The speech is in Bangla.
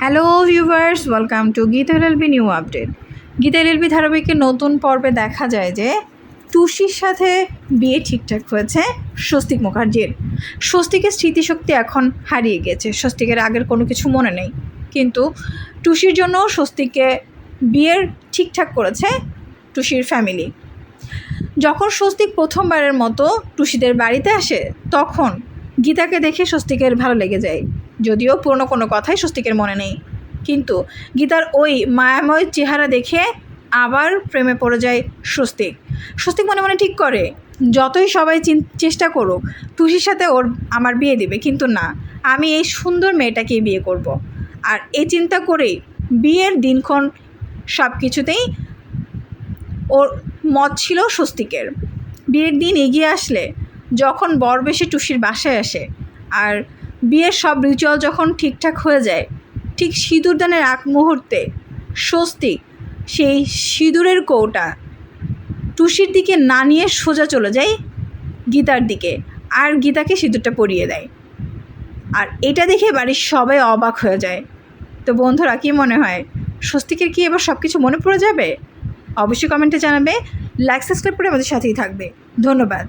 Hello viewers welcome to Geeta LLB new update Geeta LLB ধারাবাহিকের নতুন পর্বে দেখা যায় যে টুসির সাথে বিয়ে ঠিকঠাক হয়েছে স্বস্তিক মুখার্জির। স্বস্তিকের স্মৃতিশক্তি এখন হারিয়ে গেছে। স্বস্তিকের আগের কোনো কিছু মনে নেই। কিন্তু টুসির জন্য স্বস্তিককে বিয়ের ঠিকঠাক করেছে টুসির ফ্যামিলি যখন স্বস্তিক প্রথমবারের মতো টুসিদের বাড়িতে আসে, তখন গীতাকে দেখে স্বস্তিকের ভালো লেগে যায়। যদিও পুরনো কোনো কথাই স্বস্তিকের মনে নেই। কিন্তু গীতার ওই মায়াময় চেহারা দেখে আবার প্রেমে পড়ে যায় স্বস্তিক। স্বস্তিক মনে মনে ঠিক করে, যতই সবাই চেষ্টা করুক টুসির সাথে ওর আমার বিয়ে দেবে, কিন্তু না, আমি এই সুন্দর মেয়েটাকেই বিয়ে করব। আর এই চিন্তা করেই বিয়ের দিনক্ষণ সব কিছুতেই ওর মত ছিল স্বস্তিকের। বিয়ের দিন এগিয়ে আসলে যখন বর বেশি টুসির বাসায় আসে, আর বিয়ের সব রিচুয়াল যখন ঠিকঠাক হয়ে যায়, ঠিক সিঁদুরদানের আগ মুহূর্তে স্বস্তিক সেই সিঁদুরের কৌটা টুসির দিকে না নিয়ে সোজা চলে যায় গীতার দিকে আর গীতাকে সিঁদুরটা পরিয়ে দেয়। আর এটা দেখে বাড়ির সবাই অবাক হয়ে যায়। তো বন্ধুরা, কী মনে হয়? স্বস্তিকের কি এবার সব কিছু মনে পড়ে যাবে? অবশ্যই কমেন্টে জানাবে লাইক সাবস্ক্রাইব করে আমাদের সাথেই থাকবে। ধন্যবাদ।